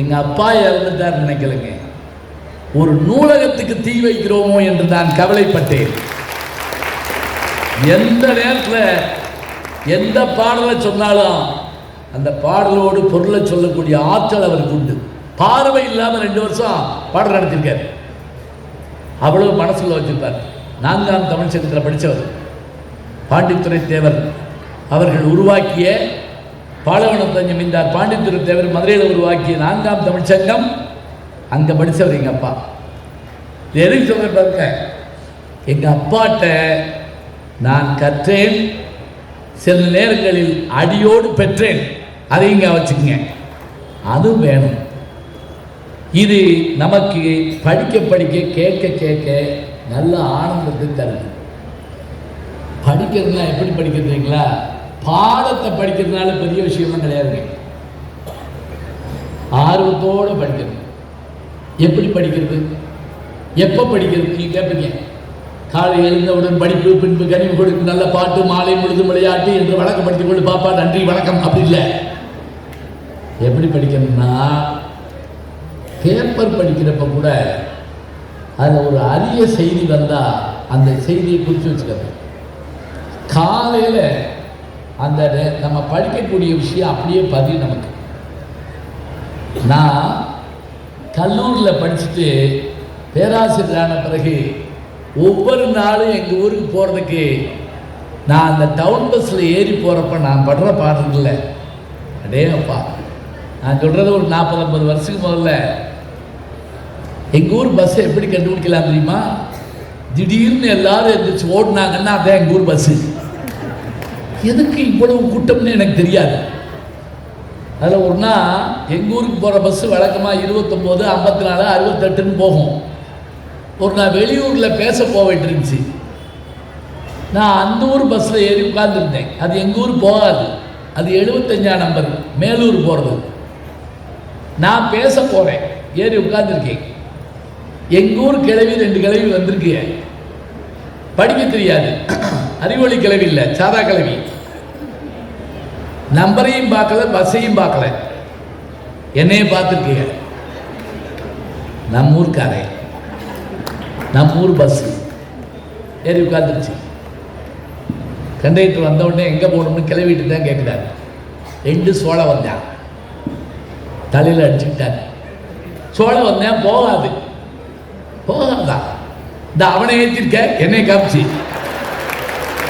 எங்கள் அப்பா இறந்துட்டார் நினைக்கலங்க. ஒரு நூலகத்துக்கு தீ வைக்கிறோமோ என்று நான் கவலைப்பட்டேன். எந்த நேரத்தில் எந்த பாடலை சொன்னாலும் அந்த பாடலோடு பொருளை சொல்லக்கூடிய ஆற்றல் அவருக்கு உண்டு. பார்வை இல்லாமல் ரெண்டு வருஷம் பாடல் நடத்திருக்காரு. அவ்வளவு மனசில் வச்சிருப்பார். நான்காம் தமிழ் சங்கத்தில் படித்தவர். பாண்டித்துறை தேவர் அவர்கள் உருவாக்கிய பாலவனம் தஞ்சமிந்தார் பாண்டித்துறை தேவர் மதுரையில் உருவாக்கிய நான்காம் தமிழ்ச்சங்கம் அங்கே படித்தவர் எங்கள் அப்பா. எதுக்கு சொல்கிறேன் பாருங்க. எங்கள் அப்பாட்ட நான் கற்றேன். சில நேரங்களில் அடியோடு பெற்றேன். அதையும் இங்கே வச்சுக்கோங்க. அதுவும் வேணும். இது நமக்கு படிக்க படிக்க கேட்க கேட்க நல்ல ஆனந்தத்தை தருது. படிக்கிறதுனா எப்படி படிக்கிறதுங்களா பாடத்தை படிக்கிறதுனால பெரிய விஷயமும் கிடையாதுங்க. ஆர்வத்தோடு படிக்கிறது. எப்படி படிக்கிறது? எப்போ படிக்கிறது? நீங்கள் கேட்பீங்க காலை எழுந்தவுடன் படிப்பு பின்பு கனிவு கொடுக்கும் நல்ல பாட்டு மாலை முழுதும் விளையாட்டு என்று வழக்கப்படுத்திக் கொண்டு பாப்பா நன்றி வணக்கம் அப்படி இல்லை. எப்படி படிக்கணும்னா பேப்பர் படிக்கிறப்ப கூட அதில் ஒரு அரிய செய்தி வந்தால் அந்த செய்தியை குறித்து வச்சுக்கிறது காலையில் அந்த நம்ம படிக்கக்கூடிய விஷயம் அப்படியே பதிவு நமக்கு. நான் கல்லூரியில் படிச்சுட்டு பேராசிரியரான பிறகு ஒவ்வொரு நாளும் எங்கள் ஊருக்கு போகிறதுக்கு நான் அந்த டவுன் பஸ்ஸில் ஏறி போகிறப்ப நான் படுற பாடுறதில்ல அடே அப்பா நான் சொல்கிறது ஒரு நாற்பது ஐம்பது வருஷத்துக்கு முதல்ல. எங்கள் ஊர் பஸ்ஸை எப்படி கண்டுபிடிக்கலாம் தெரியுமா? திடீர்னு எல்லாரும் எந்திரிச்சு ஓடினாங்கன்னா அதான் எங்கள் ஊர் பஸ்ஸு எதுக்கு இவ்வளவு கூட்டம்னு எனக்கு தெரியாது. அதில் ஒரு நாள் எங்கள் ஊருக்கு போகிற பஸ்ஸு வழக்கமாக இருபத்தொம்போது ஐம்பத்தி நாலு அறுபத்தெட்டுன்னு போகும். ஒரு நாள் வெளியூரில் பேச போயிட்டு இருந்துச்சு நான் அந்த ஊர் பஸ்ஸில் ஏறி உட்கார்ந்துருந்தேன். அது எங்கள் ஊர் போகாது. அது எழுபத்தஞ்சாம் நம்பர் மேலூர் போகிறது நான் பேச போகிறேன் ஏறி உட்கார்ந்துருக்கேன். எங்கள் ஊர் கிழவி ரெண்டு கிழவி வந்திருக்கு படிக்க தெரியாது. அறிவொளி கிழவி இல்லை சாதா கிழவி நம்பரையும் பார்க்கல பஸ்ஸையும் பார்க்கல. என்னையும் பார்த்துருக்கீங்க. நம்ம ஊருக்காரே. நம்ம ஊர் பஸ்ஸு ஏறி உட்காந்துருச்சு கண்டக்டர் வந்தவுடனே எங்கே போகணும்னு கிளவிட்டு தான் கேட்குறாரு ரெண்டு சோளம் வந்தான். தலையில் அடிச்சுக்கிட்டாரு. சோளம் வந்தேன் போகாது. போகாதான் இந்த அவனை ஏற்றிருக்க என்னை காமிச்சு.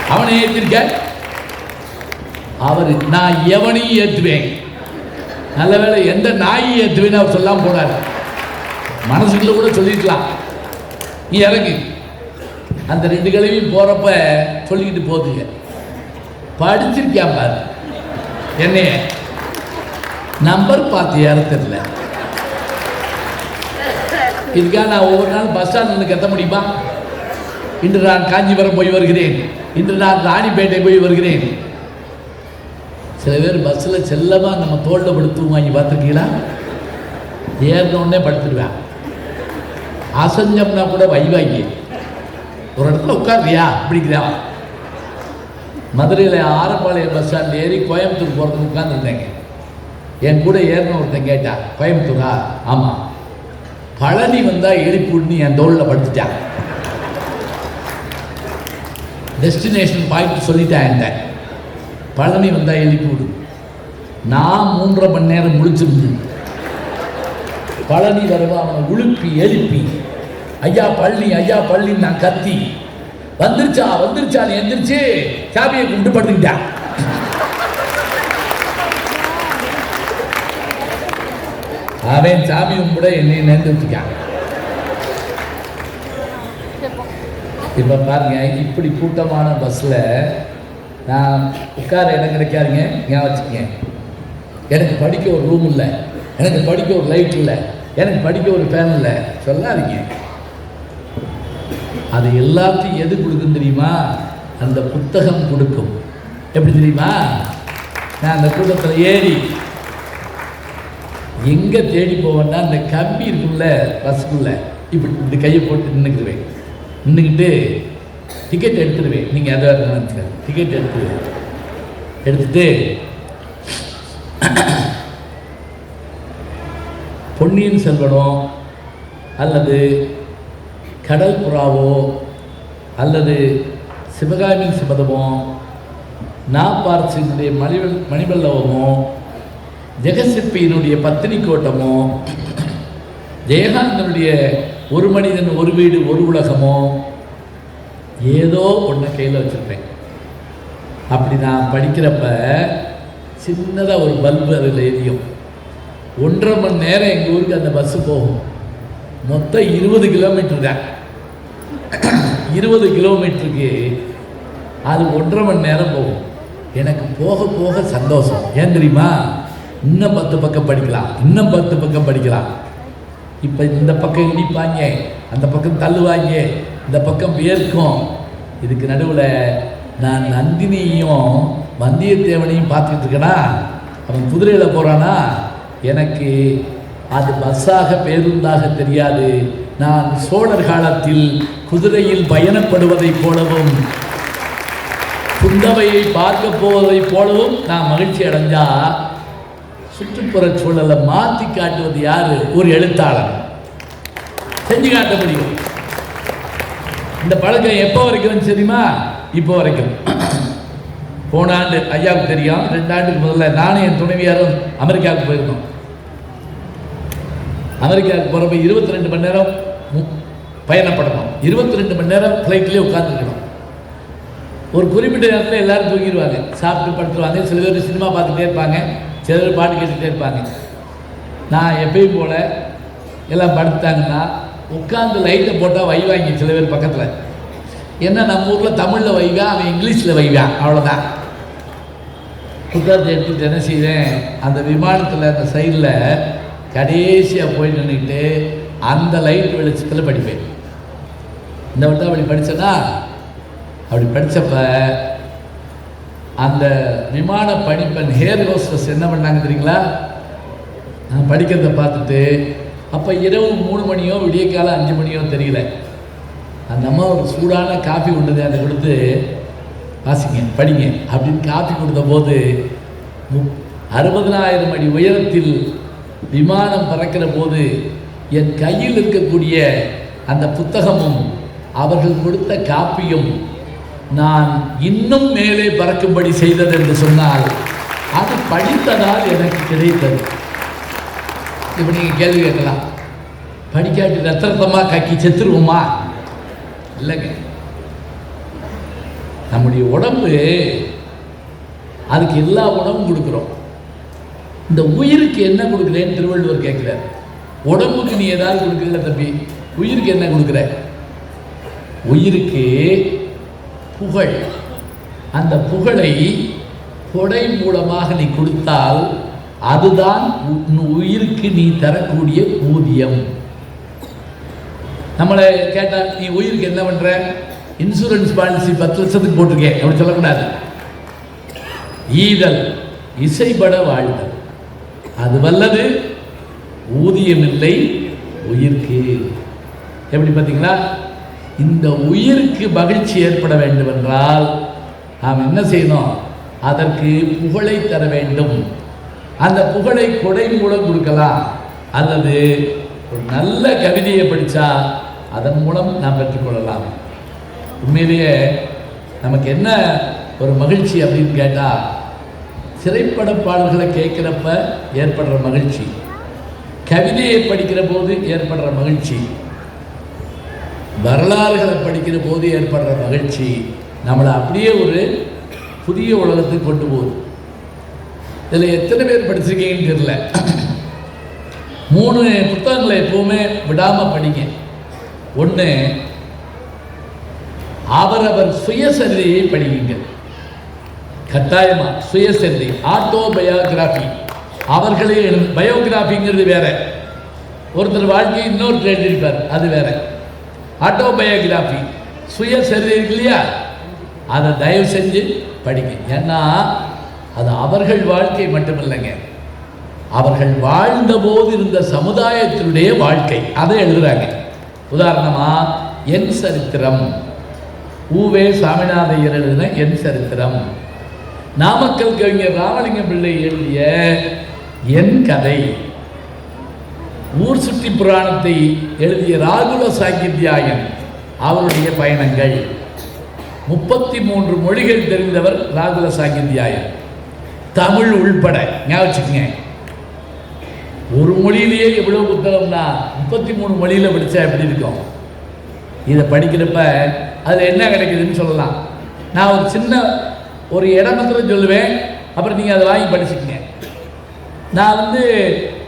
அவனை ஏற்றிருக்க அவர் நான் எவனையும் ஏற்றுவேன் நல்ல வேளை எந்த நாயும் ஏற்றுவேன்னு அவர் சொல்லாமல் போனார். மனசுக்குள்ள கூட சொல்லிருக்கலாம். நீ இறங்கு. அந்த ரெண்டு கிழமையும் போகிறப்ப சொல்லிக்கிட்டு போகுதுங்க. படிச்சிருக்கியா பாரு. என்னைய நம்பர் பார்த்து ஏற தெரியல. இதுக்காக நான் ஒவ்வொரு நாள் பஸ் ஸ்டாண்டில் கத்த முடியுமா? இன்று நான் காஞ்சிபுரம் போய் வருகிறேன். இன்று நான் ராணிப்பேட்டை போய் வருகிறேன். சில பேர் பஸ்ஸில் செல்லமாக நம்ம தோளில் படுத்துவாங்க பார்த்துருக்கீங்களா? ஏறின உடனே படுத்துடுவேன் அசஞ்சம்னா கூட வைவாங்கி ஒரு இடத்துல உட்காருறியா? அப்படிங்கிறா. மதுரையில் ஆரப்பாளையம் பஸ் ஸ்டாண்ட் ஏறி கோயம்புத்தூர் போகிறதுக்கு உட்காந்துருந்தேங்க என் கூட ஏறின ஒருத்தன் கேட்டான் கோயம்புத்தூரா? ஆமாம் பழனி வந்தால் எழுப்பி என் தோளில் படுத்துட்டான். டெஸ்டினேஷன் பாயிண்ட் சொல்லிட்டேன் என்கிட்ட. பழனி வந்தால் எழுப்பி விடும் நான் மூன்றரை மணி நேரம் முழிச்சிருந்து பழனி வருவா அவனை உழுப்பி எழுப்பி ஐயா பழனி ஐயா பழனி நான் கத்தி வந்துருச்சா வந்துருச்சா நீ எந்திரிச்சு சாமியை கும்பிட்டு படுத்துக்கிட்டான். அவன் சாமி கும்பிட என்னை நேர்ந்து வச்சுக்கான் இப்போ பாருங்க இப்படி கூட்டமான பஸ்ஸில் நான் உட்கார இடம் கிடைக்காதுங்க ஞாபகம் வச்சுக்கங்க. எனக்கு படிக்க ஒரு ரூம் இல்லை. எனக்கு படிக்க ஒரு லைட் இல்லை. எனக்கு படிக்க ஒரு ஃபேன் இல்லை. சொல்லாதீங்க. அது எல்லாத்தையும் எது கொடுக்கும் தெரியுமா? அந்த புத்தகம் கொடுக்கும். எப்படி தெரியுமா? நான் அந்த கூட்டத்தில் ஏறி எங்கே தேடி போவேன்னா அந்த கம்பி இருக்குல்ல பஸ்ஸுக்குள்ளே இப்படி இப்படி கையை போட்டு நின்றுக்குருவேன் நின்றுக்கிட்டு டிக்கெட் எடுத்துடுவேன் நீங்கள் எதாக இருந்தாலும் டிக்கெட் எடுத்துருவேன் எடுத்துட்டு பொன்னியின் செல்வனோ அல்லது கடல் புறாவோ அல்லது சிவகாமியின் சிபதமோ நாப்பார்சியினுடைய மணிவெல் மணிவல்லவமோ ஜெகசிற்பியினுடைய பத்தினி கோட்டமோ ஜெயகாந்தனுடைய ஒரு மனிதன் ஒரு வீடு ஒரு உலகமோ ஏதோ ஒன்று கையில் வச்சுருப்பேன். அப்படி நான் படிக்கிறப்ப சின்னதாக ஒரு பல்பு அதில் எரியும். ஒன்றரை மணி நேரம் எங்கள் ஊருக்கு அந்த பஸ்ஸு போகும். மொத்தம் இருபது கிலோமீட்டர் தான். இருபது கிலோமீட்டருக்கு அது ஒன்றரை மணி நேரம் போகும். எனக்கு போக போக சந்தோஷம். ஏன் தெரியுமா? இன்னும் பத்து பக்கம் படிக்கலாம். இன்னும் பத்து பக்கம் படிக்கலாம். இப்போ இந்த பக்கம் இடிப்பாங்க அந்த பக்கம் தள்ளுவாங்க இந்த பக்கம் வேர்க்கும் இதுக்கு நடுவில் நான் நந்தினியும் வந்தியத்தேவனையும் பார்த்துக்கிட்டு இருக்கேனா? அவன் குதிரையில் போகிறானா எனக்கு அது பஸ்ஸாக பேருந்தாக தெரியாது. நான் சோழர் காலத்தில் குதிரையில் பயணப்படுவதைப் போலவும் குந்தவையை பார்க்க போவதைப் போலவும் நான் மகிழ்ச்சி அடைஞ்சா சுற்றுப்புற சூழலை மாற்றி காட்டுவது யார்? ஒரு எழுத்தாளர். செஞ்சு காட்ட முடியும். இந்த பழக்கம் எப்போ வரைக்கும் தெரியுமா? இப்போ வரைக்கும். போன ஆண்டு ஐயாவுக்கு தெரியும் ரெண்டு ஆண்டுக்கு முதல்ல நானும் என் துணைவியாரும் அமெரிக்காவுக்கு போயிருந்தோம். அமெரிக்காவுக்கு போகிறப்ப இருபத்தி ரெண்டு மணி நேரம் மு- பயணப்படணும். இருபத்தி ரெண்டு மணி நேரம் ஃப்ளைட்லேயே உட்காந்துருக்கணும் ஒரு குறிப்பிட்ட நேரத்தில் எல்லோரும் தூங்கிடுவாங்க. சாப்பிட்டு படுத்துருவாங்க. சில பேர் சினிமா பார்த்துட்டே இருப்பாங்க. சில பேர் பாட்டு கேட்டுகிட்டே இருப்பாங்க. நான் எப்பயும் போல எல்லாம் படுத்தாங்கன்னா உட்காந்து லைட்டை போட்டால் வைவாங்க சில பேர் பக்கத்தில். என்ன நம்ம ஊரில் தமிழில் வைவா அவன் இங்கிலீஷில் வைவான் அவ்வளோதான் உட்காந்து எடுத்துட்டு என்ன செய்வேன்? அந்த விமானத்தில் அந்த சைடில் கடைசியாக போய் நின்றுக்கிட்டு அந்த லைட் வெளிச்சத்தில் படிப்பேன். இந்த வட்டம் அப்படி படித்தேன்னா அப்படி படித்தப்ப அந்த விமான படிப்பன் ஹேர் ஹோஸ்டஸ் என்ன பண்ணாங்க தெரியுங்களா? நான் படிக்கிறத பார்த்துட்டு அப்போ இரவு மூணு மணியோ விடிய காலம் அஞ்சு மணியோ தெரியல. அந்த அம்மா ஒரு சூடான காஃபி கொண்டது அதை கொடுத்து வாசிங்க படிங்க அப்படின்னு காஃபி கொடுத்த போது மு- அறுபதனாயிரம் அடி உயரத்தில் விமானம் பறக்கிற போது என் கையில் இருக்கக்கூடிய அந்த புத்தகமும் அவர்கள் கொடுத்த காப்பியும் நான் இன்னும் மேலே பறக்கும்படி செய்தது என்று சொன்னால் அது படித்ததால் எனக்கு கிடைத்தது. இப்போ நீங்கள் கேள்வி கேட்கலாம். படிக்காட்டி ரத்த ரத்தமாக கக்கி செத்துருவோமா? இல்லைங்க. நம்முடைய உடம்பு அதுக்கு எல்லா உணவும் கொடுக்குறோம். இந்த உயிருக்கு என்ன கொடுக்குறேன்னு திருவள்ளுவர் கேட்குறார். உடம்புக்கு நீ ஏதாவது கொடுக்கல தம்பி. உயிருக்கு என்ன கொடுக்குற? உயிருக்கு புகழ். அந்த புகழை கொடை மூலமாக நீ கொடுத்தால் அதுதான் உயிருக்கு நீ தரக்கூடிய ஊதியம். நம்மளை கேட்டால் நீ உயிருக்கு என்ன பண்ற? இன்சூரன்ஸ் பாலிசி பத்து லட்சத்துக்கு போட்டிருக்கேன். அப்படி சொல்லக்கூடாது. ஈதல் இசைபட வாழ்தல். அது வல்லது ஊதியம் இல்லை உயிர்க்கு. எப்படி பார்த்தீங்களா? இந்த உயிருக்கு மகிழ்ச்சி ஏற்பட வேண்டும் என்றால் நாம் என்ன செய்யணும்? அதற்கு புகழை தர வேண்டும். அந்த புகழை கொடை மூலம் கொடுக்கலாம். அல்லது ஒரு நல்ல கவிதையை படித்தா அதன் மூலம் நாம் பெற்றுக்கொள்ளலாம். உண்மையிலேயே நமக்கு என்ன ஒரு மகிழ்ச்சி அப்படின்னு கேட்டால் திரைப்பட பாடல்களை கேட்குறப்ப ஏற்படுற மகிழ்ச்சி கவிதையை படிக்கிற போது ஏற்படுற மகிழ்ச்சி வரலாறுகளை படிக்கிற போது ஏற்படுற மகிழ்ச்சி நம்மளை அப்படியே ஒரு புதிய உலகத்துக்கு கொண்டு போகுது. இதில் எத்தனை பேர் படிச்சிருக்கீங்கன்னு தெரியல. மூணு புத்தகங்களை எப்பவுமே விடாமல் படிங்க. ஒன்று அவரவர் சுயசரிதையை படிங்க கட்டாயமா சுயசரிதை ஆட்டோ பயோகிராஃபி அவர்களே எழுது பயோகிராஃபிங்கிறது வேற. ஒருத்தர் வாழ்க்கையை இன்னொருத்தர் எழுதியிருப்பார் அது வேற. ஆட்டோ பயோகிராஃபி சுயசரிதை இருக்கு இல்லையா? அதை தயவு செஞ்சு படிங்க. ஏன்னா அது அவர்கள் வாழ்க்கை மட்டுமில்லைங்க. அவர்கள் வாழ்ந்தபோது இருந்த சமுதாயத்தினுடைய வாழ்க்கை. அதை எழுதுறாங்க. உதாரணமா என் சரித்திரம். ஊவே சாமிநாதையர் எழுதின என் சரித்திரம். நாமக்கல் கவிஞர் ராமலிங்கம் பிள்ளை எழுதிய என் கதை. ஊர் சுற்றி புராணத்தை எழுதிய ராகுல சாகித்யாயன் அவருடைய பயணங்கள். முப்பத்தி மூன்று மொழிகள் தெரிந்தவர் ராகுல சாகித்யாயன். தமிழ் உள்பட. ஞாபகம் ஒரு மொழியிலேயே எவ்வளோ புத்தகம்னா முப்பத்தி மூணு மொழியில் படித்தா எப்படி இருக்கும்? இதை படிக்கிறப்ப அதில் என்ன கிடைக்குதுன்னு சொல்லலாம். நான் ஒரு சின்ன ஒரு இடமத்திலும் சொல்லுவேன் அப்புறம் நீங்கள் அதை வாங்கி படிச்சுக்கங்க. நான் வந்து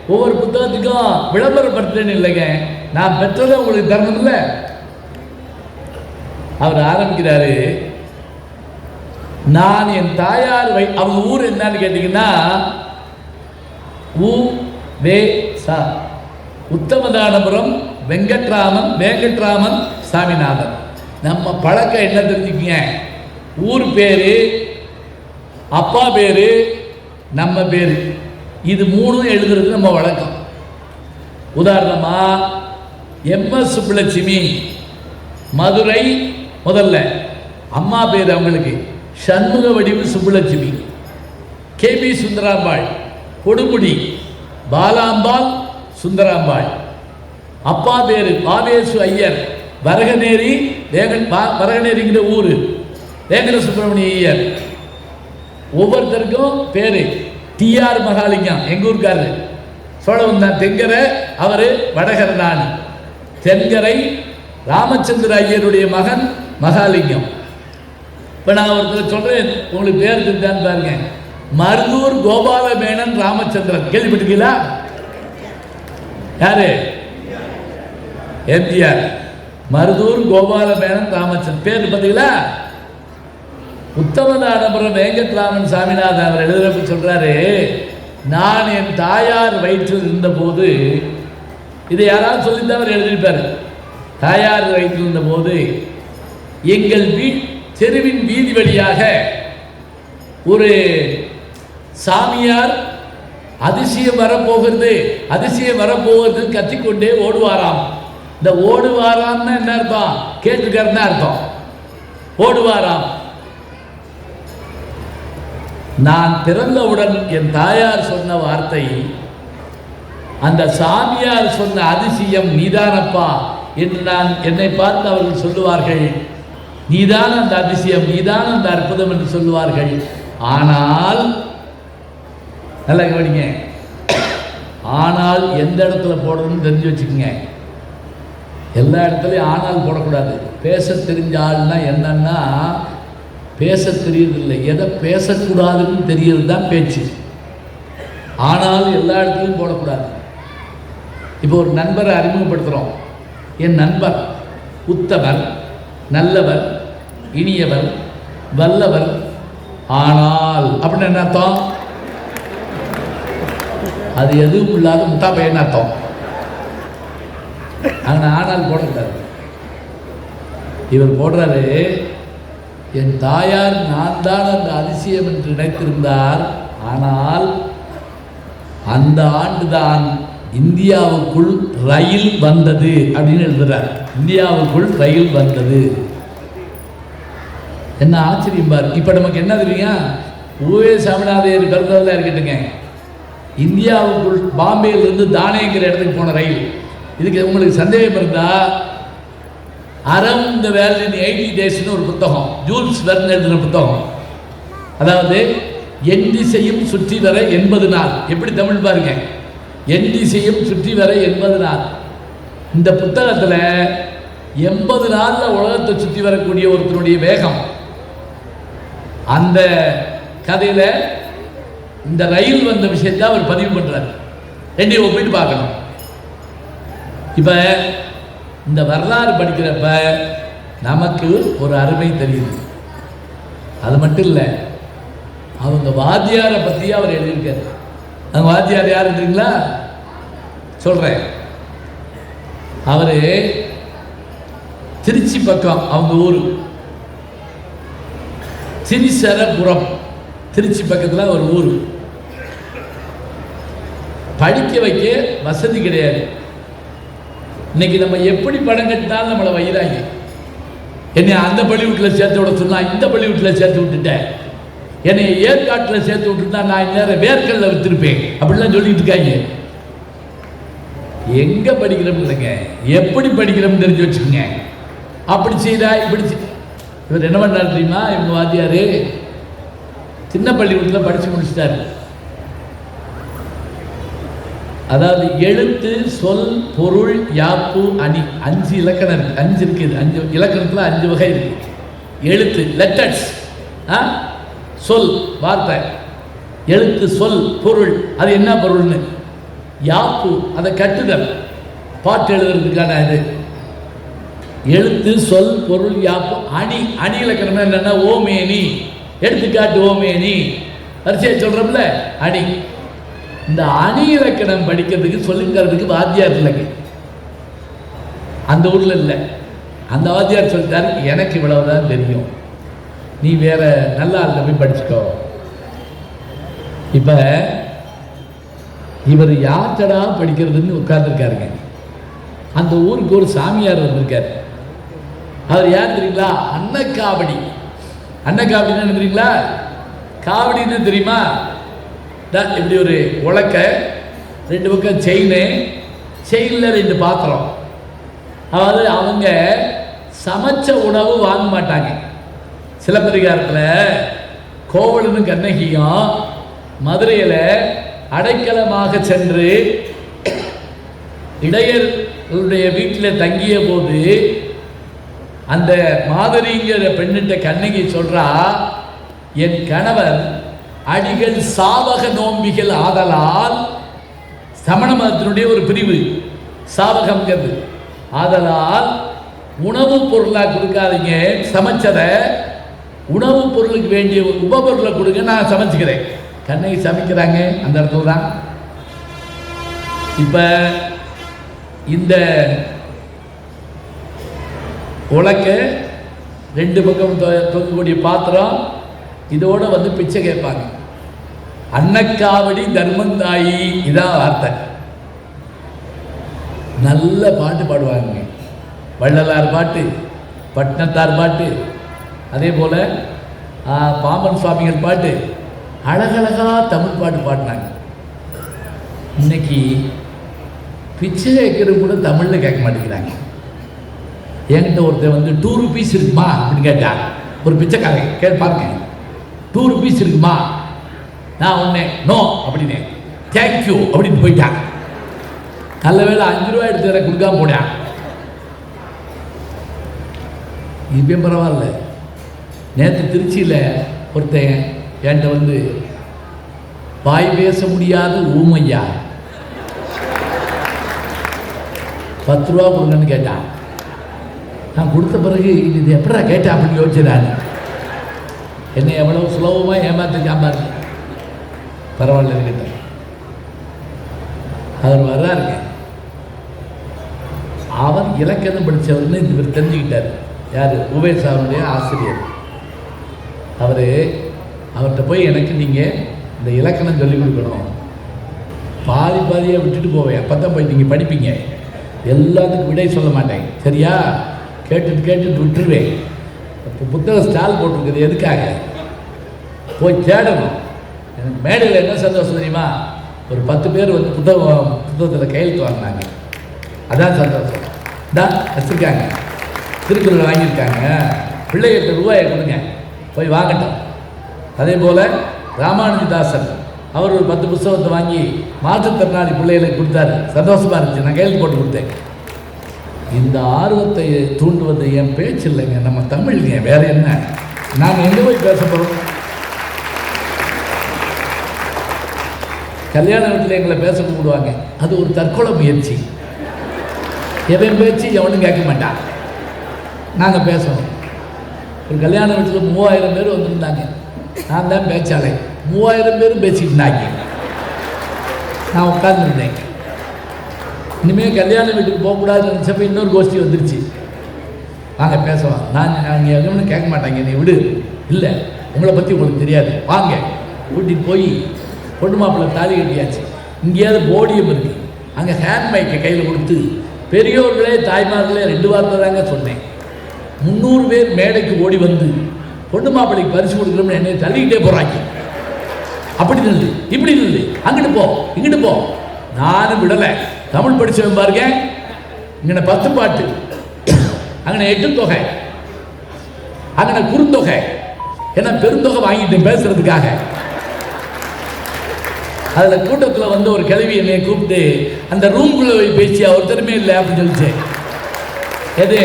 ஒவ்வொரு புத்தகத்துக்கும் விளம்பரப்படுத்துறேன்னு இல்லைங்க. நான் பெற்றதை உங்களுக்கு தரணும் இல்லை அவர் ஆரம்பிக்கிறாரு நான் என் தாயார் வை அவங்க ஊர் என்னன்னு கேட்டிங்கன்னா உ வே சா. உத்தமதானபுரம் வெங்கட்ராமன் வெங்கட்ராமன் சாமிநாதன். நம்ம பழக்கம் என்ன தெரிஞ்சுக்கங்க? ஊர் பேரு அப்பா பேரு நம்ம பேர். இது மூணும் எழுதுறது நம்ம வழக்கம். உதாரணமாக எம்எஸ் சுப்புலட்சுமி மதுரை முதல்ல. அம்மா பேர் அவங்களுக்கு. சண்முக வடிவு சுப்புலட்சுமி. கேபி சுந்தராம்பாள் கொடுமுடி பாலாம்பாள் சுந்தராம்பாள். அப்பா பேரு பாவேசு ஐயர் வரகநேரி வேங்கன் பா- வரகநேரிங்கிற ஊர் வேங்கட சுப்பிரமணிய ஐயர். ஒவ்வொருத்தருக்கும் பேரு டிஆர் மகாலிங்கம் எங்க ஊருக்காரரு. சோழவந்தான் தெங்கரை அவர் வடகர நான் தென்கரை ராமச்சந்திர ஐயருடைய மகன் மகாலிங்கம். இப்போ நான் ஒருத்தர் சொல்றேன் உங்களுக்கு பேர் தெரிஞ்சான்னு பாருங்க. மருதூர் கோபாலமேனன் ராமச்சந்திரன். கேள்விப்பட்டிருக்கீங்களா? யாரு? எம்ஜிஆர். மருதூர் கோபாலமேனன் ராமச்சந்திரன். பேர் பார்த்தீங்களா உத்தமநாதபுரம் வெங்கட்ராமன் சாமிநாதன் அவர் எழுதுறப்ப சொல்றாரு. நான் என் தாயார் வயிற்றில் இருந்தபோது இதை யாராவது சொல்லித்தான் அவர் எழுதியிருப்பார். தாயார் வயிற்றில் இருந்தபோது எங்கள் வீட்டு தெருவின் வீதி வழியாக ஒரு சாமியார் அதிசயம் வரப்போகிறது அதிசயம் வரப்போகிறது கத்திக்கொண்டே ஓடுவாராம். இந்த ஓடுவாராம்னு என்ன அர்த்தம்? கேட்டிருக்காருன்னு அர்த்தம். ஓடுவாராம். நான் பிறந்தவுடன் என் தாயார் சொன்ன வார்த்தை அந்த சாமியார் சொன்ன அதிசயம் நீதானப்பா என்று நான் என்னை பார்த்து அவர்கள் சொல்லுவார்கள். நீதான் அந்த அதிசயம் நீதான் அந்த அற்புதம் என்று சொல்லுவார்கள். ஆனால் நல்லா கவனிங்க. ஆனால் எந்த இடத்துல போடணும்னு தெரிஞ்சு வச்சுக்கோங்க. எல்லா இடத்துலையும் ஆனால் போடக்கூடாது. பேச தெரிஞ்ச ஆள்னா என்னன்னா பேச தெரியறதில்லை எதை பேசக்கூடாதுன்னு தெரியறது தான் பேச்சு. ஆனால் எல்லா இடத்துலையும் போடக்கூடாது. இப்போ ஒரு நண்பரை அறிமுகப்படுத்துகிறோம் என் நண்பர் உத்தவர் நல்லவர் இனியவர் வல்லவர் ஆனால். அப்படின்னு என்ன அர்த்தம்? அது எதுவும் இல்லாத முட்டா பையன் அர்த்தம்? அங்கே ஆனால் போடக்கூடாது. இவர் போடுறாரு என் தாயார் நான் தான் அந்த அதிசயம் என்று நினைத்திருந்தார். ஆனால் அந்த ஆண்டுதான் இந்தியாவுக்குள் ரயில் வந்தது. அப்படின்னு எழுதுறார். இந்தியாவுக்குள் ரயில் வந்தது. என்ன ஆச்சரியம் பாரு. இப்போ நமக்கு என்ன தெரியும்? ஊவே சாமிநாதையர் பிறந்ததில் இருக்கட்டுங்க இந்தியாவுக்குள் பாம்பேயிலிருந்து தானேங்கிற இடத்துக்கு போன ரயில். இதுக்கு உங்களுக்கு சந்தேகம் இருந்தால் அறம் த வேர்ல்ட் இன் எயிட்டி டேஸ்னு ஒரு புத்தகம் ஜூல்ஸ் வெர்ன் எழுதின புத்தகம். அதாவது என் திசையும் சுற்றி வர எண்பது நாள். எப்படி தமிழ் பாருங்க. என் திசையும் சுற்றி வர எண்பது நாள். இந்த புத்தகத்தில் எண்பது நாளில் உலகத்தை சுற்றி வரக்கூடிய ஒருத்தருடைய வேகம். அந்த கதையில் இந்த ரயில் வந்த விஷயத்தை அவர் பதிவு பண்ணுறாரு ரெண்டையும் ஒப்பிட்டு பார்க்கணும். இப்போ இந்த வரலாறு படிக்கிறப்ப நமக்கு ஒரு அருமை தெரியுது. அது மட்டும் இல்லை அவங்க வாத்தியாரை பற்றி அவர் எழுதியிருக்காரு. அந்த வாத்தியார் யார் தெரியுங்களா? சொல்கிறேன் அவர் திருச்சி பக்கம் அவங்க ஊர். திரிசரபுரம் திருச்சி பக்கத்தில் ஒரு ஊர். படிக்க வைக்க வசதி கிடையாது. இன்னைக்கு நம்ம எப்படி படம் கட்டினாலும் நம்மளை வயிறாங்க என்னை அந்த பள்ளிக்கூட்டில் சேர்த்து விட சொன்னால் இந்த பள்ளிக்கூட்டில் சேர்த்து விட்டுட்டேன். என்னை ஏற்காட்டில் சேர்த்து விட்டுருந்தா நான் இந்நேரம் வேர்க்கல்ல விற்றுருப்பேன் அப்படிலாம் சொல்லிட்டு இருக்காங்க. எங்கே படிக்கிறோம் இல்லைங்க எப்படி படிக்கிறோம் தெரிஞ்சு வச்சுக்கோங்க. அப்படி செய்தா இப்படி இவர் என்ன பண்ணார் தெரியுமா? இவங்க வாத்தியார் சின்ன பள்ளிக்கூடத்தில் படித்து முடிச்சிட்டாரு. அதாவது எழுத்து சொல் பொருள் யாப்பு அணி அஞ்சு இலக்கணம் இருக்கு. அஞ்சு இருக்குது அஞ்சு இலக்கணத்தில் அஞ்சு வகை இருக்கு. எழுத்து லெட்டர்ஸ் ஆ? சொல் வார்த்தை. எழுத்து சொல் பொருள். அது என்ன பொருள்னு? யாப்பு. அதை கட்டுதல். பாட்டு எழுதுறதுக்கான இது. எழுத்து சொல் பொருள் யாப்பம் அணி அணி இலக்கணம் என்னன்னா ஓமேனி. எடுத்துக்காட்டு ஓமேனி. வரிசையை சொல்கிறோம்ல அணி. இந்த அணி இலக்கணம் படிக்கிறதுக்கு சொல்லுங்கிறதுக்கு வாத்தியார் இல்லைங்க. அந்த ஊரில் இல்லை. அந்த வாத்தியார் சொல்லிட்டாரு எனக்கு இவ்வளவுதான் தெரியும். நீ வேற நல்லா இல்லை போய் படிச்சுக்கோ. இப்போ இவர் யார்கிட்டடா படிக்கிறதுன்னு உட்கார்ந்துருக்காருங்க. அந்த ஊருக்கு ஒரு சாமியார் வந்திருக்காரு. அவர் யார் தெரியுங்களா? அன்னக்காவடி அன்னக்காவடின்னு என்ன தெரியுங்களா? காவடின்னு தெரியுமா? தா, இப்படி ஒரு உலக்க ரெண்டு பக்கம் செயின் செயினில் ரெண்டு பாத்திரம். அதாவது அவங்க சமைச்ச உணவு வாங்க மாட்டாங்க. சிலப்பதிகாரத்தில் கோவலனும் கண்ணகியும் மதுரையில் அடைக்கலமாக சென்று இடையர்களுடைய வீட்டில் தங்கிய போது அந்த மாதிரிங்கிற பெண்ணிட்ட கண்ணகி சொல்றா என் கணவர் அடிகள் சாவக நோம்பிகள் ஆதலால் சமண மதத்தினுடைய ஒரு பிரிவு சாவகம்ங்கிறது. ஆதலால் உணவுப் பொருளாக கொடுக்காதீங்க சமைச்சதை உணவுப் பொருளுக்கு வேண்டிய ஒரு உபபொருளை கொடுங்க நான் சமைச்சுக்கிறேன். கண்ணகி சமைக்கிறாங்க அந்த இடத்துல தான். இப்போ இந்த உலக்க ரெண்டு பக்கம் தொங்கக்கூடிய பாத்திரம் இதோட வந்து பிச்சை கேட்பாங்க. அன்னக்காவடி தர்மந்தாயி இதான் வார்த்தை. நல்ல பாட்டு பாடுவாங்க. வள்ளலார் பாட்டு பட்டினத்தார் பாட்டு அதே போல் பாம்பன் சுவாமிகள் பாட்டு அழகழகா தமிழ் பாட்டு பாடினாங்க. இன்னைக்கு பிச்சை கேட்கறது கூட தமிழில் கேட்க மாட்டேங்கிறாங்க. என்கிட்ட ஒருத்தன் வந்து டூ ருபீஸ் இருக்குமா? அப்படின்னு கேட்டான் ஒரு பிச்சைக்காரன் கேட்பாருங்க டூ ருபீஸ் இருக்குமா? நான் உடனே நோ அப்படின்னு தேங்க்யூ அப்படின்னு போயிட்டான் நல்ல வேளை அஞ்சு ரூபா எடுத்து எனக்கு கொடுக்காம போனேன் இப்பயும் பரவாயில்ல. நேற்று திருச்சியில் ஒருத்தன் என்கிட்ட வந்து வாய் பேச முடியாத ஊமையா? பத்து ரூபா கொடுங்கன்னு கேட்டான். நான் கொடுத்த பிறகு இது இது எப்படா கேட்டேன் அப்படின்னு யோசிச்சேன் என்னை எவ்வளோ சுலபமாக ஏமாத்த சாம்பார் பரவாயில்ல இருக்கட்டும் அவர் வர்றாருங்க. அவர் இலக்கணம் படித்தவர்னு இவர் தெரிஞ்சுக்கிட்டார். யார்? உபேஷ் அவருடைய ஆசிரியர். அவர் அவர்கிட்ட போய் எனக்கு நீங்கள் இந்த இலக்கணம் சொல்லிக் கொடுக்கணும். பாதி பாதியாக விட்டுட்டு போவேன். அப்போ தான் போய் நீங்கள் படிப்பீங்க. எல்லாத்துக்கும் விடை சொல்ல மாட்டேன். சரியா? கேட்டுட்டு கேட்டுட்டு விட்டுருவேன். இப்போ புத்தகம் ஸ்டால் போட்டிருக்குது எதுக்காக? போய் தேடணும். எனக்கு மேடையில் என்ன சந்தோஷம் தெரியுமா? ஒரு பத்து பேர் வந்து புத்தகம் புத்தகத்தில் கையெழுத்து வாங்கினாங்க. அதான் சந்தோஷம். தான் வச்சுருக்காங்க. திருக்குறள் வாங்கியிருக்காங்க. பிள்ளைகிட்ட ரூபாயை கொடுங்க. போய் வாங்கட்டும். அதே போல் ராமானுஜதாசன் அவர் ஒரு பத்து புஸ்தகத்தை வாங்கி மாற்றுத்திறனாளி பிள்ளைகளுக்கு கொடுத்தாரு. சந்தோஷமாக இருந்துச்சு. நான் கையெழுத்து போட்டு கொடுத்தேன். இந்த ஆர்வத்தை தூண்டுவது என் பேச்சு இல்லைங்க. நம்ம தமிழ்ங்க வேற என்ன? நாங்கள் எங்கே போய் பேச போகிறோம் கல்யாண வீட்டில் எங்களை பேச கூடுவாங்க அது ஒரு தற்கொலை முயற்சி. எவன் பேச்சு எவனும் கேட்க மாட்டான் நாங்கள் பேசுவோம். ஒரு கல்யாண வீட்டில் மூவாயிரம் பேர் வந்திருந்தாங்க. நான் தான் பேச்சாலே மூவாயிரம் பேரும் பேசிட்டு நான் உட்காந்துருந்தேன் இனிமேல் கல்யாண வீட்டுக்கு போகக்கூடாதுன்னு நினச்சப்ப இன்னொரு கோஷ்டி வந்துருச்சு. வாங்க பேசலாம். நான் நாங்கள் எதுவும் கேட்க மாட்டாங்க. நீ விடு. இல்லை உங்களை பற்றி உங்களுக்கு தெரியாது. வாங்க கூட்டிகிட்டு போய் பொண்ணு மாப்பிள்ளை தாலி கட்டியாச்சு. இங்கேயாவது போடியம் இருக்குது அங்கே ஹேண்ட் மைக்கை கையில் கொடுத்து பெரியோர்களே தாய்மார்களே ரெண்டு வார்த்தை தாங்க சொன்னேன். முந்நூறு பேர் மேடைக்கு ஓடி வந்து பொண்ணு மாப்பிள்ளைக்கு பரிசு கொடுக்குறோம்னு என்னை தள்ளிக்கிட்டே போகிறாங்க அப்படி நில்லு இப்படி நில்லு. அங்கிட்டு போ இங்கிட்டு போ. நானும் விடலை. தமிழ் படிச்சவன் பாருங்க. இங்கே பத்து பாட்டு. அங்கே எட்டு தொகை. அங்கே குறுந்தொகை. ஏன்னா பெருந்தொகை வாங்கிட்டேன் பேசுறதுக்காக. அதில் கூட்டத்தில் வந்து ஒரு கிழவி என்னை கூப்பிட்டு அந்த ரூம்குள்ளே போய் பேச்சு ஒருத்தருமே இல்லை அப்படின்னு சொல்லிச்சு. எது?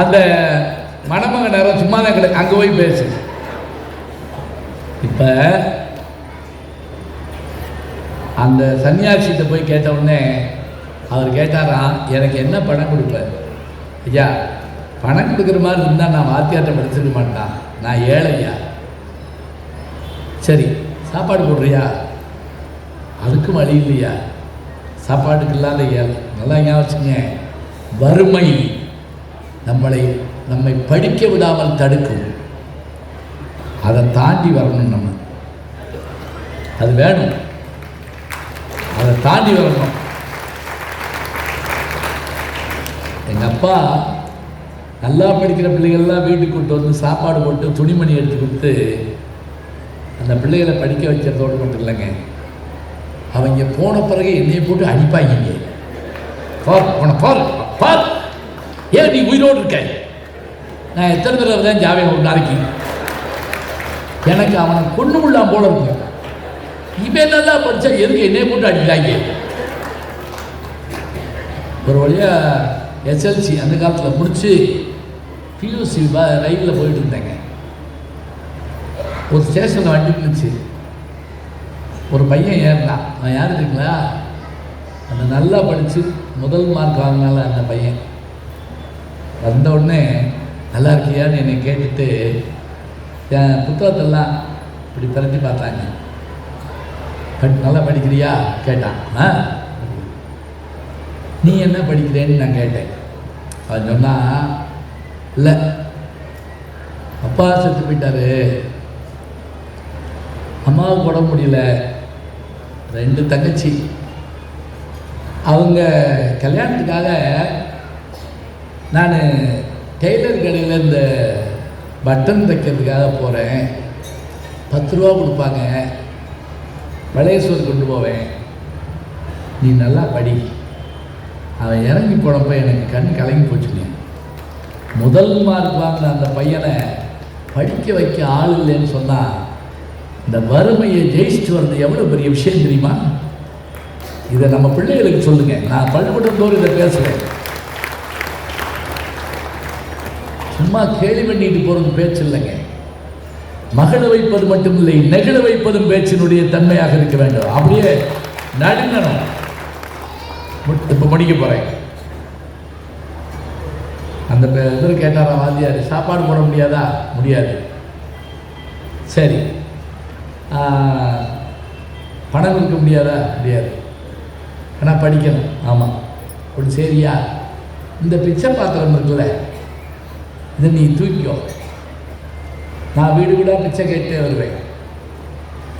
அந்த மணமங்க நேரம் சும்மா தான் கிடக்கு. அங்கே போய் பேசு. இப்போ அந்த சன்னியாசிகிட்ட போய் கேட்ட உடனே அவர் கேட்டாராம் எனக்கு என்ன பணம் கொடுப்பார் ஐயா பணம் கொடுக்குற மாதிரி இருந்தால் நான் வாத்தியார்ட்ட படிச்சிருக்க மாட்டேன் நான் ஏழையா? சரி சாப்பாடு போடுறியா? அதுக்கும் வழி இல்லையா? சாப்பாட்டுக்கு இல்லாத ஏழை. நல்லா ஞாபகம் வறுமை நம்மளை நம்மை படிக்க விடாமல் தடுக்கும். அதை தாண்டி வரணும் நம்ம. அது வேணும். அதை தாண்டி வரணும். எங்கள் அப்பா நல்லா படிக்கிற பிள்ளைகள்லாம் வீட்டுக்கு கொண்டு வந்து சாப்பாடு போட்டு துணிமணி எடுத்து கொடுத்து அந்த பிள்ளைகளை படிக்க வைக்கிறதோடு மட்டும் இல்லைங்க. அவங்க போன பிறகு என்னைய போட்டு அடிப்பாங்க பார் போன பார் பார். ஏன் நீ உயிரோடு இருக்க? நான் எத்தனை தடவை தான் ஜாவியம் நாளைக்கு எனக்கு அவனை கொண்டு விடலாம் போல இருக்கும் இவன் நல்லா படிச்சா எதுக்கு என்னைய போட்டு அடிக்கிறாங்க? ஒரு வழியாக எஸ்எல்சி அந்த காலத்தில் முடித்து பியூசி ரயிலில் போயிட்டு இருந்தேங்க. ஒரு ஸ்டேஷனில் வண்டி இருந்துச்சு ஒரு பையன் ஏறினான். அவன் யார் இருக்குங்களா அந்த நல்லா படித்து முதல் மார்க் வாங்கினால அந்த பையன். வந்த உடனே நல்லா இருக்கியான்னு என்னை கேட்டுட்டு என் புத்தகத்தெல்லாம் இப்படி திரட்டி பார்த்தாங்க. நல்லா படிக்கிறியா? கேட்டான். ஆ. நீ என்ன படிக்கிறேன்னு நான் கேட்டேன். அவன் சொன்னா இல்லை. அப்பா செத்து போயிட்டாரு. அம்மாவுக்கு உடம்பு முடியல. ரெண்டு தங்கச்சி. அவங்க கல்யாணத்துக்காக நான் டெய்லர் கடையில் இந்த பட்டன் தைக்கிறதுக்காக போகிறேன் பத்து ரூபா கொடுப்பாங்க. வளையசோர் கொண்டு போவேன். நீ நல்லா படி. அவன் இறங்கி போனப்ப எனக்கு கண் கலங்கி போச்சுங்க. முதல் மார்க் வாங்கின அந்த பையனை படிக்க வைக்க ஆள் இல்லைன்னு சொன்னால் இந்த வறுமையை ஜெயிச்சுட்டு வர்றது எவ்வளோ பெரிய விஷயம் தெரியுமா? இதை நம்ம பிள்ளைகளுக்கு சொல்லுங்க. நான் பள்ளிக்கூடம் தோறும் இதை பேசுகிறேன் சும்மா கேள்வி பண்ணிட்டு போகிறது பேச்சு இல்லைங்க. மகள வைப்பது மட்டுமில்லை நெகிழ வைப்பதும் பேச்சினுடைய தன்மையாக இருக்க வேண்டும். அப்படியே நடுங்கணும். இப்போ முடிக்க போகிறேன் அந்த இதில் கேட்டாரா வாத்தியார் சாப்பாடு போட முடியாதா? முடியாது. சரி. பணம் இருக்க முடியாதா? முடியாது. ஆனால் படிக்கணும். ஆமாம் ஒரு சரியா? இந்த பிச்சை பாத்திரம் இருக்குல்ல இதை நீ தூக்கிக்கோ. நான் வீடு வீடாக பிச்சை கேட்டே வருவேன்.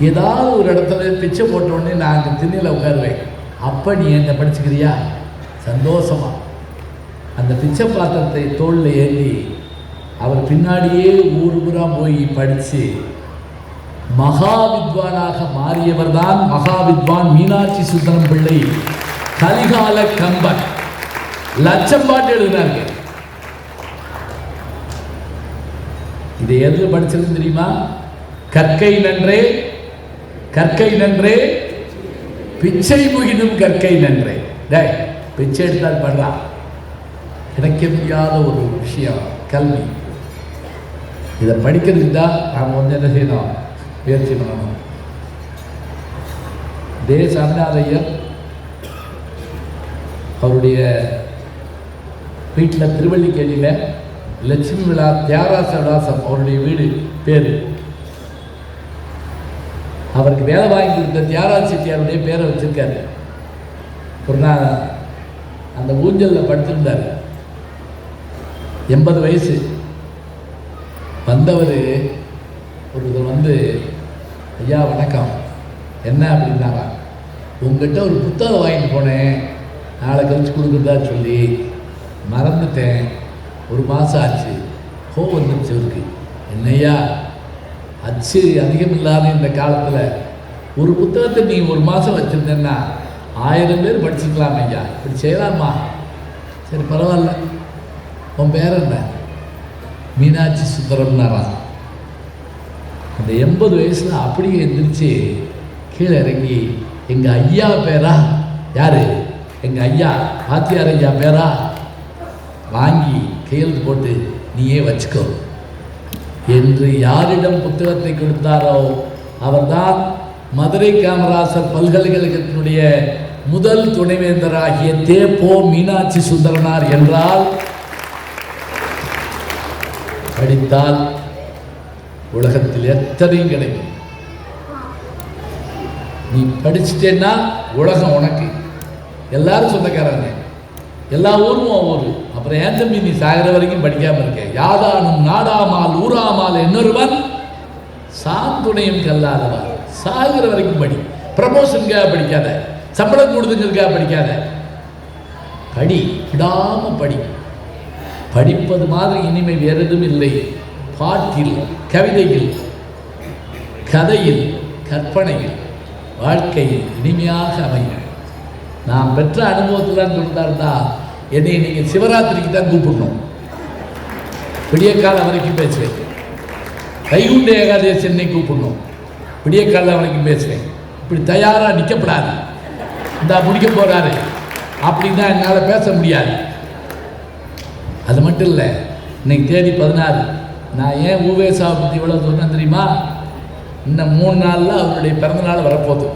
ஏதாவது ஒரு இடத்துல பிச்சை போட்டோடனே நான் அங்கே திண்ணையில் உட்காருவேன். அப்போ நீ என்ன படிச்சுக்கிறியா? சந்தோஷமா. அந்த பிச்சை பாத்திரத்தை தோளில் ஏந்தி அவர் பின்னாடியே ஊர் பூரா போய் படித்து மகா வித்வானாக மாறியவர் தான் மகா வித்வான் மீனாட்சி சுந்தரம் பிள்ளை கலிகால கம்பன். லட்சம் பாட்டு எழுதினார்கள் இதை எதில் படிச்சது தெரியுமா? கற்கை நன்றே கற்கை நன்றே பிச்சை முகினும் கற்கை நன்றே. டே பிச்சை எடுத்தால் படுறா. கிடைக்க முடியாத ஒரு விஷயம் கல்வி. இதை படிக்கிறதுக்கு தான் நாம் வந்து என்ன செய்யணும்? முயற்சி பண்ணணும். தே சாமிநாதையர் அவருடைய வீட்டில் திருவள்ளிக்கேணியில் லட்சுமி விழா தியாகராச அவருடைய வீடு பேர். அவருக்கு வேலை வாங்கி கொடுத்த தியாகராஜ செட்டியாருடைய பேரை வச்சிருக்காரு. ஒரு நாள் அந்த ஊஞ்சலில் படுத்திருந்தார். எண்பது வயசு. வந்தவர் ஒருத்தர் வந்து ஐயா வணக்கம். என்ன? அப்படின்னாரா. உங்ககிட்ட ஒரு புத்தகம் வாங்கிட்டு போனேன். நாளை கழிச்சு கொடுக்குறதா சொல்லி. மறந்துட்டேன். ஒரு மாதம் ஆச்சு. கோவம் வந்துருச்சு இருக்கு என்னய்யா அச்சு அதிகம் இல்லாத இந்த காலத்தில் ஒரு புத்தகத்தை நீ ஒரு மாதம் வச்சுருந்தேன்னா ஆயிரம் பேர் படிச்சுக்கலாம் ஐயா. இப்படி செய்யலாமா? சரி பரவாயில்ல. உன் பேர் என்ன? மீனாட்சி சுந்தரம்னாரா? அந்த எண்பது வயசில் அப்படியே எழுந்திரிச்சு கீழே இறங்கி எங்கள் ஐயா பேரா? யார்? எங்கள் ஐயா வாத்தியார் ஐயா பேரா? வாங்கி கையெழுத்து போட்டு நீயே வச்சுக்கோ. என்று யாரிடம் புத்தகத்தை கொடுத்தாரோ அவர்தான் மதுரை காமராசர் பல்கலைக்கழகத்தினுடைய முதல் துணைவேந்தராகிய போ. மீனாட்சி சுந்தரனார் என்றால் படித்தால் உலகத்தில் எத்தனையும் கிடைக்கும். நீ படிச்சிட்டேன்னா உலகம் உனக்கு. எல்லாரும் சொந்தக்காரங்க. எல்லா ஊரும் ஊர் அப்புறம் ஏன் தம்பி நீ சாகிற வரைக்கும் படிக்காமல் இருக்க. யாதானும் நாடாமால் ஊராமால் இன்னொருவன் சாந்துணையும் கல்லாதவன் சாகிற வரைக்கும் படி. ப்ரமோஷனுக்காக படிக்காத. சம்பளம் கொடுத்துங்கிறதுக்காக படிக்காத. படி. விடாமல் படி. படிப்பது மாதிரி இனிமை வேறு எதுவும் இல்லை. பாட்டில் கவிதையில் கதையில் கற்பனையில் வாழ்க்கையில் இனிமையாக அமையும். நான் பெற்ற அனுபவத்தில் சொல்லிட்டாருந்தா என்னை நீங்கள் சிவராத்திரிக்கு தான் கூப்பிடணும். விடிய காலம் வரைக்கும் பேசுவேன். கைகுண்ட ஏகாதசி என்னை கூப்பிடணும். விடிய காலம் வரைக்கும் பேசுவேன். இப்படி தயாராக நிற்கப்படாது இந்த முடிக்க போகிறாரு அப்படின்னு தான் என்னால் பேச முடியாது. அது மட்டும் இல்லை இன்னைக்கு தேதி பதினாறு. நான் ஏன் ஊவேசாவை பற்றி இவ்வளோ சொன்னேன் தெரியுமா? இன்னும் மூணு நாளில் அவருடைய பிறந்தநாள் வரப்போகுது.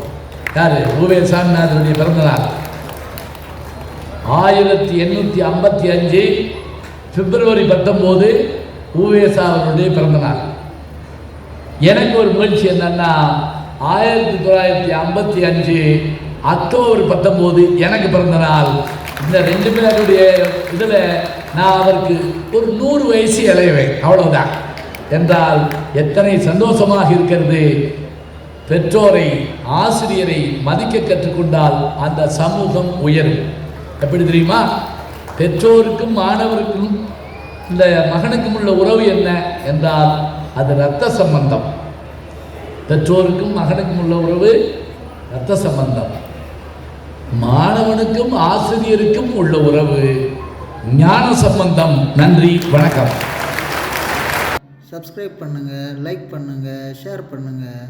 யார்? ஊவேசாமிநாதனுடைய பிறந்தநாள். ஆயிரத்தி எண்ணூற்றி ஐம்பத்தி அஞ்சு பிப்ரவரி பத்தொம்போது ஊவேசா அவருடைய பிறந்தநாள். எனக்கு ஒரு முயற்சி என்னன்னா ஆயிரத்தி தொள்ளாயிரத்தி ஐம்பத்தி அஞ்சு அக்டோபர் பத்தொம்போது எனக்கு பிறந்த நாள் இந்த ரெண்டு பேருடைய இதில் நான் அவருக்கு ஒரு நூறு வயசு இளையவேன். அவ்வளவுதான். என்றால் எத்தனை சந்தோஷமாக இருக்கிறது? பெற்றோரை ஆசிரியரை மதிக்க கற்றுக்கொண்டால் அந்த சமூகம் உயரும். எப்படி தெரியுமா? பெற்றோருக்கும் மாணவருக்கும் இந்த மகனுக்கும் உள்ள உறவு என்ன என்றால் அது இரத்த சம்பந்தம். பெற்றோருக்கும் மகனுக்கும் உள்ள உறவு இரத்த சம்பந்தம். மாணவனுக்கும் ஆசிரியருக்கும் உள்ள உறவு ஞான சம்பந்தம். நன்றி வணக்கம். சப்ஸ்கிரைப் பண்ணுங்கள் லைக் பண்ணுங்கள் ஷேர் பண்ணுங்கள்